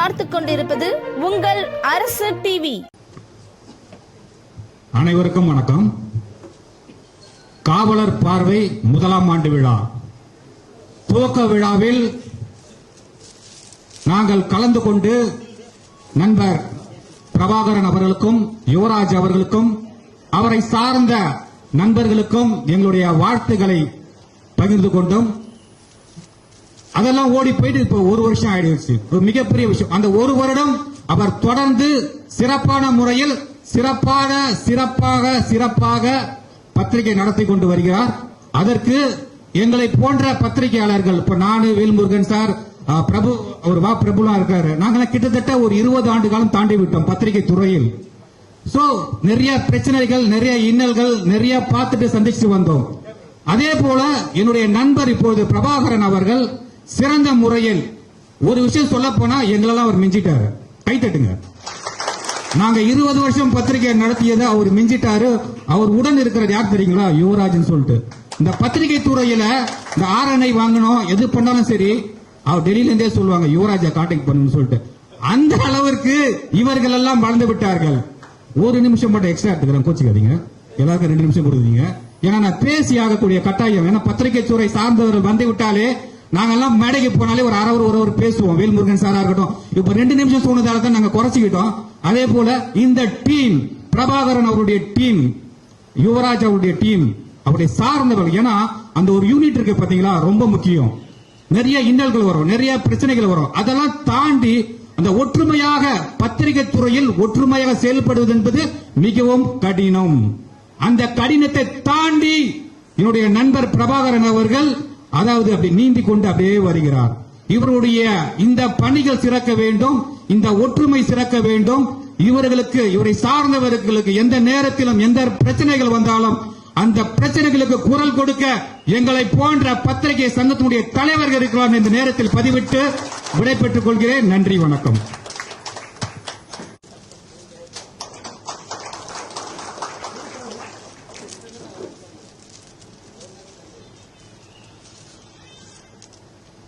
பார்த்து கொண்டிருப்பது உங்கள் அரசு டிவி அனைவருக்கும் வணக்கம். காவலர் பார்வை முதலாம் ஆண்டு விழா. துவக்க விழாவில் நாங்கள் கலந்து கொண்டு நண்பர் பிரபாகரன் அவர்களுக்கும் யுவராஜ் அவர்களுக்கும் அவரை சார்ந்த நண்பர்களுக்கும் எங்களுடைய வாழ்த்துக்களை பகிர்ந்து கொண்டோம். அதெல்லாம் ஓடி போயிட்டு இப்போ ஒரு வருஷம் ஆயிடுச்சு. ஒரு மிகப்பெரிய விஷயம். அந்த ஒரு வருடம் அவர் தொடர்ந்து சிறப்பான முறையில் சிறப்பான சிறப்பாக சிறப்பாக பத்திரிகை நடத்தி கொண்டு வருகிறார். அதற்கு எங்களை போன்ற பத்திரிகையாளர்கள் இப்ப நானு வேல்முருகன் சார் பிரபு அவர் வா பிரபுலா இருக்காரு. நாங்களாம் கிட்டத்தட்ட ஒரு இருபது ஆண்டு காலம் தாண்டி விட்டோம் பத்திரிகை துறையில். சோ நிறைய பிரச்சனைகள் நிறைய இன்னல்கள் நிறைய பார்த்துட்டு சந்திச்சு வந்தோம். அதே போல என்னுடைய நண்பர் இப்பொழுது பிரபாகரன் அவர்கள் சிறந்த முறையில் ஒரு விஷயம் சொல்ல போனா எங்களெல்லாம் அவர் மிஞ்சிட்டாரு. கை தட்டுங்க. நாங்க இருபது வருஷம் பத்திரிகை நடத்தியதை அவர் மிஞ்சிட்டாரு. அவர் உடன் இருக்கிறது யார் தெரியுங்களா? யுவராஜன் சொல்லிட்டு. இந்த பத்திரிகை துறையில இந்த ஆர்என்ஐ வாங்கணும் எது பண்ணாலும் சரி அவர் டெல்லியில இருந்தே சொல்லுவாங்க யுவராஜா காண்டாக்ட் பண்ணணும்னு சொல்லிட்டு. அந்த அளவிற்கு இவர்கள் எல்லாம் வளர்ந்து விட்டார்கள். ஒரு நிமிஷம் மட்டும் எக்ஸ்ட்ரா எடுத்துக்கிறேன் கோச்சிக்காதீங்க. எல்லாருக்கும் ரெண்டு நிமிஷம் கொடுத்தீங்க ஏன்னா நான் பேசி ஆகக்கூடிய கட்டாயம். ஏன்னா பத்திரிகை துறை சார்ந்தவர்கள் வந்து விட்டாலே நாங்கெல்லாம் மேடைக்கு போனாலே ஒரு அரை ஒரு ஒரு ஒரு பேசுவோம். வேல்முருகன் சாரா இருக்கட்டும். இப்ப ரெண்டு நிமிஷம் சொன்னதால தான் நாங்க குறைச்சிக்கிட்டோம். அதே போல இந்த டீம் பிரபாகரன் அவருடைய டீம் யுவராஜ் அவருடைய டீம் அவருடைய சார்ந்தவர்கள். ஏன்னா அந்த ஒரு யூனிட் இருக்கு பாத்தீங்களா? ரொம்ப முக்கியம். நிறைய இன்னல்கள் வரும் நிறைய பிரச்சனைகள் வரும். அதெல்லாம் தாண்டி அந்த ஒற்றுமையாக பத்திரிகை துறையில் ஒற்றுமையாக செயல்படுவது என்பது மிகவும் கடினம். அந்த கடினத்தை தாண்டி என்னுடைய நண்பர் பிரபாகரன் அவர்கள் அதாவது அப்படி நீந்தி கொண்டு அப்படியே வருகிறார். இவருடைய இந்த பணிகள் சிறக்க வேண்டும் இந்த ஒற்றுமை சிறக்க வேண்டும். இவர்களுக்கு இவரை சார்ந்தவர்களுக்கு எந்த நேரத்திலும் எந்த பிரச்சனைகள் வந்தாலும் அந்த பிரச்சனைகளுக்கு குரல் கொடுக்க எங்களை போன்ற பத்திரிகை சங்கத்தினுடைய தலைவர்கள் இருக்கிறார் இந்த நேரத்தில் பதிவிட்டு விடைபெற்றுக் கொள்கிறேன். நன்றி வணக்கம்.